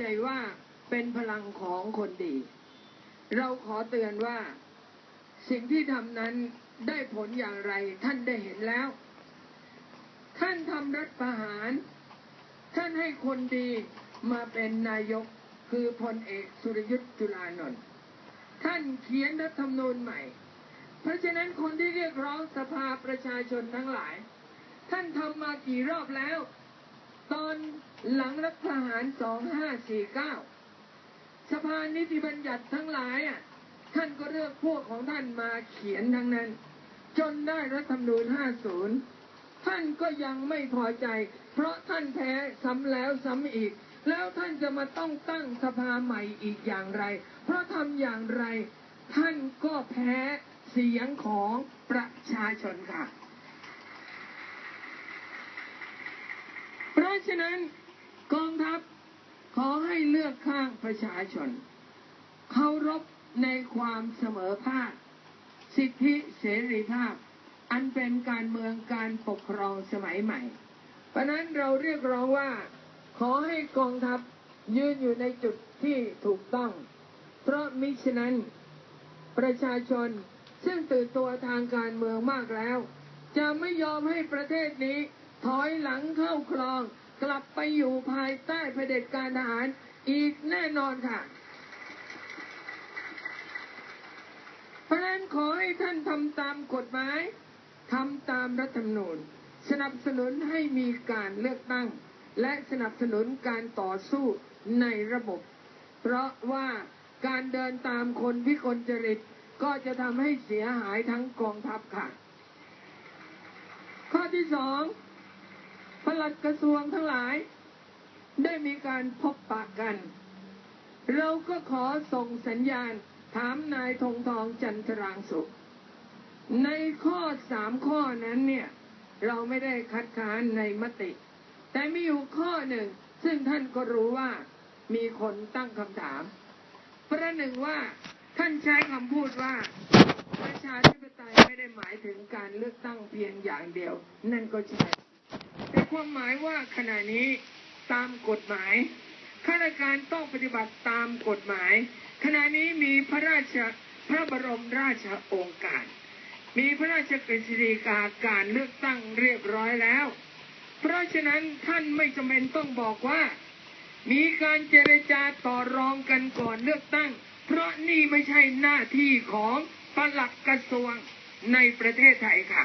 ใจว่าเป็นพลังของคนดี เราขอเตือนว่าสิ่งที่ทำนั้นได้ผลอย่างไรท่านได้เห็นแล้ว ท่านทำรัฐประหาร ท่านให้คนดีมาเป็นนายกคือพลเอกสุรยุทธ์จุลานนท์ท่านเขียนรัฐธรรมนูญใหม่ เพราะฉะนั้นคนที่เรียกร้องสภาประชาชนทั้งหลาย ท่านทำมากี่รอบแล้ว ตอนหลังรัฐประหาร 2549 สภานิติบัญญัติทั้งหลายอะท่านก็เลือกพวกของท่านมาเขียนทั้งนั้น จนได้รัฐธรรมนูญ 50 ท่านก็ยังไม่พอใจ เพราะท่านแพ้ซ้ำแล้วซ้ำอีก แล้วท่านจะมาต้องตั้งสภาใหม่อีกอย่างไร เพราะทำอย่างไร ท่านก็แพ้เสียงของประชาชนค่ะ เพ ราะฉะนั้นกองทัพขอให้เลือกข้างประชาชนเคารพในความเสมอภาค สิทธิเสรีภาพ อันเป็นการเมืองการปกครองสมัยใหม่ เพราะนั้นเราเรียกร้องว่า ขอให้กองทัพยืนอยู่ในจุดที่ถูกต้อง เพราะมิฉะนั้น ประชาชนซึ่งตื่นตัวทางการเมืองมากแล้ว จะไม่ยอมให้ประเทศนี้ ถอยหลังเข้าคลอง กลับไปอยู่ภายใต้เผด็จการทหารอีกแน่นอนค่ะ เพราะฉะนั้นขอให้ท่านทำตามกฎหมายทำตามรัฐธรรมนูญ สนับสนุนให้มีการเลือกตั้ง และสนับสนุนการต่อสู้ในระบบ เพราะว่าการเดินตามคนวิกลจริตก็จะทำให้เสียหายทั้งกองทัพค่ะ ข้อที่สอง ปลัดกระทรวงทั้งหลาย ได้มีการพบปะกัน เราก็ขอส่งสัญญาณถามนายธงทองจันทรางสุข ในข้อสามข้อนั้นเนี่ย เราไม่ได้คัดค้านในมติ แต่มีอยู่ข้อหนึ่ง ซึ่งท่านก็รู้ว่ามีคนตั้งคำถาม ประหนึ่งว่าท่านใช้คำพูดว่าประชาธิปไตยไม่ได้หมายถึงการเลือกตั้งเพียงอย่างเดียว นั่นก็ใช่ ความหมายว่าขณะนี้ตามกฎหมายข้าราชการต้องปฏิบัติตามกฎหมาย ขณะนี้มีพระราชพระบรมราชโองการ มีพระราชกฤษฎีกาการเลือกตั้งเรียบร้อยแล้ว เพราะฉะนั้นท่านไม่จำเป็นต้องบอกว่า มีการเจรจาต่อรองกันก่อนเลือกตั้ง เพราะนี่ไม่ใช่หน้าที่ของปลัดกระทรวงในประเทศไทยค่ะ